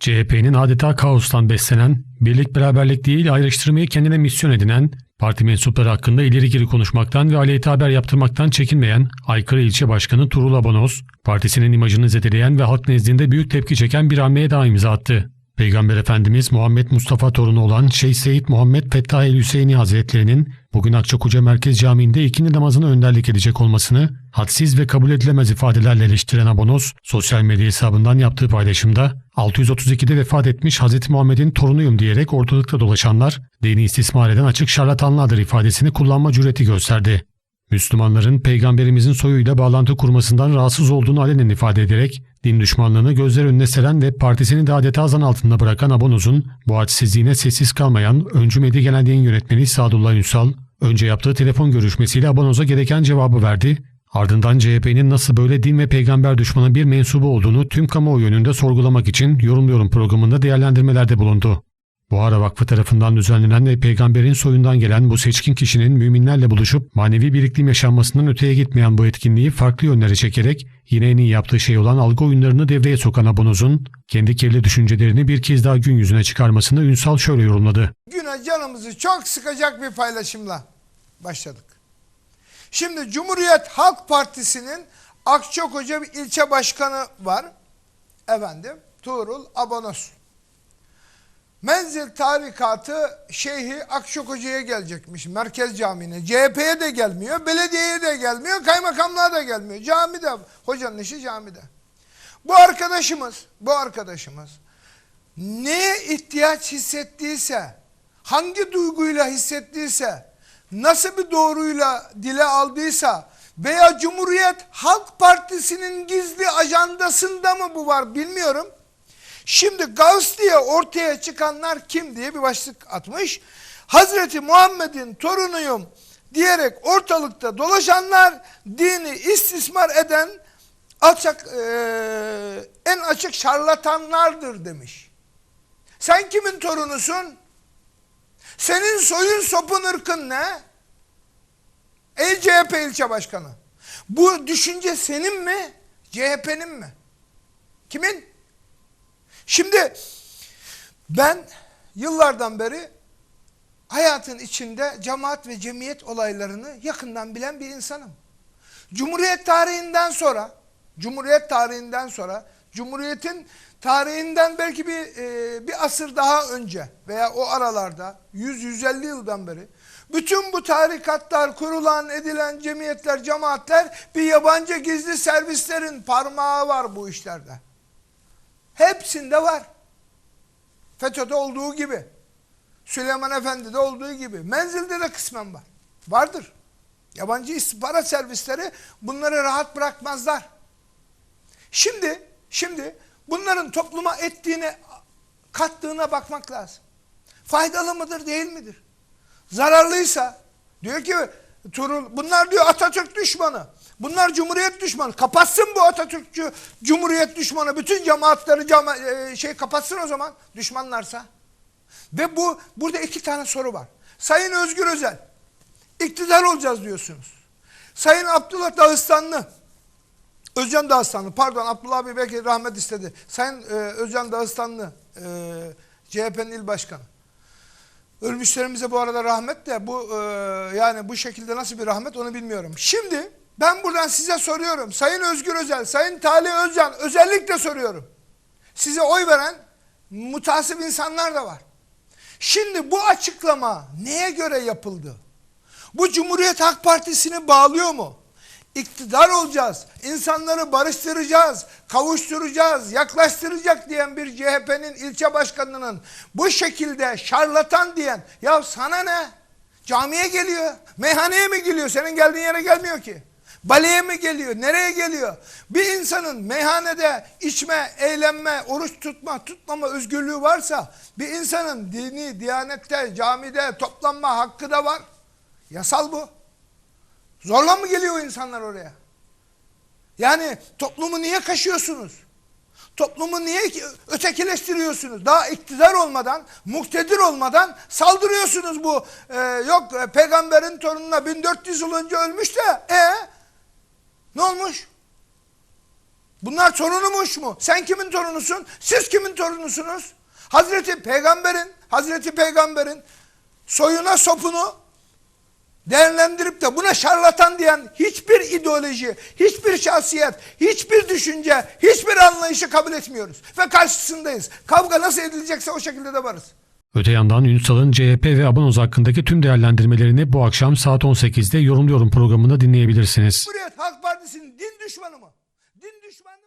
CHP'nin adeta kaostan beslenen, birlik beraberlik değil ayrıştırmayı kendine misyon edinen, parti mensupları hakkında ileri geri konuşmaktan ve aleyhte haber yaptırmaktan çekinmeyen aykırı ilçe başkanı Turul Abonoz, partisinin imajını zedeleyen ve halk nezdinde büyük tepki çeken bir hamleye daha imza attı. Peygamber Efendimiz Muhammed Mustafa torunu olan Şeyh Seyyid Muhammed Fettah el Hüseyini Hazretlerinin bugün Akçakoca Merkez Camii'nde ikindi namazına önderlik edecek olmasını hadsiz ve kabul edilemez ifadelerle eleştiren Abonos, sosyal medya hesabından yaptığı paylaşımda 632'de vefat etmiş Hz. Muhammed'in torunuyum diyerek ortalıkta dolaşanlar, dini istismar eden açık şarlatanlardır ifadesini kullanma cüreti gösterdi. Müslümanların peygamberimizin soyuyla bağlantı kurmasından rahatsız olduğunu alenen ifade ederek din düşmanlığını gözler önüne seren ve partisini de adeta zan altında bırakan Abonoz'un bu hadsizliğine sessiz kalmayan öncü medya genel yayın yönetmeni Sadullah Ünsal önce yaptığı telefon görüşmesiyle Abonoz'a gereken cevabı verdi. Ardından CHP'nin nasıl böyle din ve peygamber düşmanı bir mensubu olduğunu tüm kamuoyu önünde sorgulamak için Yorumluyorum programında değerlendirmelerde bulundu. Buhara Vakfı tarafından düzenlenen ve peygamberin soyundan gelen bu seçkin kişinin müminlerle buluşup manevi birikliğim yaşanmasından öteye gitmeyen bu etkinliği farklı yönlere çekerek yine en iyi yaptığı şey olan algı oyunlarını devreye sokan Abonoz'un kendi kirli düşüncelerini bir kez daha gün yüzüne çıkarmasını Ünsal şöyle yorumladı. güne canımızı çok sıkacak bir paylaşımla başladık. Şimdi Cumhuriyet Halk Partisi'nin Akçakoca bir ilçe başkanı var. Efendim Tuğrul Abonos. Menzil tarikatı şeyhi Akçakoca'ya gelecekmiş Merkez Camii'ne. CHP'ye de gelmiyor, belediyeye de gelmiyor, kaymakamlığa da gelmiyor. Camide, hocanın işi camide. Bu arkadaşımız, bu arkadaşımız neye ihtiyaç hissettiyse, hangi duyguyla hissettiyse, nasıl bir doğruyla dile aldıysa veya Cumhuriyet Halk Partisi'nin gizli ajandasında mı bu var bilmiyorum. Şimdi Gavs diye ortaya çıkanlar kim diye bir başlık atmış. Hazreti Muhammed'in torunuyum diyerek ortalıkta dolaşanlar dini istismar eden alçak eee, en açık şarlatanlardır demiş. Sen kimin torunusun? Senin soyun sopun ırkın ne? Ey CHP ilçe başkanı. Bu düşünce senin mi? CHP'nin mi? Kimin? Şimdi ben yıllardan beri hayatın içinde cemaat ve cemiyet olaylarını yakından bilen bir insanım. Cumhuriyet tarihinden sonra, Cumhuriyet tarihinden sonra, Cumhuriyet'in tarihinden belki bir e, bir asır daha önce veya o aralarda 100-150 yıldan beri bütün bu tarikatlar, kurulan, edilen cemiyetler, cemaatler bir yabancı gizli servislerin parmağı var bu işlerde. Hepsinde var. FETÖ'de olduğu gibi. Süleyman Efendi'de olduğu gibi. Menzilde de kısmen var. Vardır. Yabancı istihbarat servisleri bunları rahat bırakmazlar. Şimdi, şimdi bunların topluma ettiğine, kattığına bakmak lazım. Faydalı mıdır, değil midir? Zararlıysa, diyor ki Turul, bunlar diyor Atatürk düşmanı. Bunlar Cumhuriyet düşmanı. Kapatsın bu Atatürkçü Cumhuriyet düşmanı. Bütün cemaatleri cama, e, şey kapatsın o zaman düşmanlarsa. Ve bu burada iki tane soru var. Sayın Özgür Özel, iktidar olacağız diyorsunuz. Sayın Abdullah Dağıstanlı, Özcan Dağıstanlı, pardon Abdullah abi belki rahmet istedi. Sayın e, Özcan Dağıstanlı, e, CHP'nin il başkanı. Ölmüşlerimize bu arada rahmet de bu e, yani bu şekilde nasıl bir rahmet onu bilmiyorum. Şimdi ben buradan size soruyorum. Sayın Özgür Özel, Sayın Talih Özcan özellikle soruyorum. Size oy veren mutasip insanlar da var. Şimdi bu açıklama neye göre yapıldı? Bu Cumhuriyet Halk Partisi'ni bağlıyor mu? İktidar olacağız, insanları barıştıracağız, kavuşturacağız, yaklaştıracak diyen bir CHP'nin ilçe başkanının bu şekilde şarlatan diyen ya sana ne? Camiye geliyor, meyhaneye mi geliyor? Senin geldiğin yere gelmiyor ki. Baleye mi geliyor? Nereye geliyor? Bir insanın meyhanede içme, eğlenme, oruç tutma, tutmama özgürlüğü varsa bir insanın dini, diyanette, camide toplanma hakkı da var. Yasal bu. Zorla mı geliyor insanlar oraya? Yani toplumu niye kaşıyorsunuz? Toplumu niye ötekileştiriyorsunuz? Daha iktidar olmadan, muktedir olmadan saldırıyorsunuz bu. E, yok e, peygamberin torununa 1400 yıl önce ölmüş de e ne olmuş? Bunlar torunumuş mu? Sen kimin torunusun? Siz kimin torunusunuz? Hazreti Peygamber'in, Hazreti Peygamber'in soyuna sopunu değerlendirip de buna şarlatan diyen hiçbir ideoloji, hiçbir şahsiyet, hiçbir düşünce, hiçbir anlayışı kabul etmiyoruz. Ve karşısındayız. Kavga nasıl edilecekse o şekilde de varız. Öte yandan Ünsal'ın CHP ve Abonoz hakkındaki tüm değerlendirmelerini bu akşam saat 18'de Yorumluyorum programında dinleyebilirsiniz. Cumhuriyet Halk düşmanı mı? Din düşmanı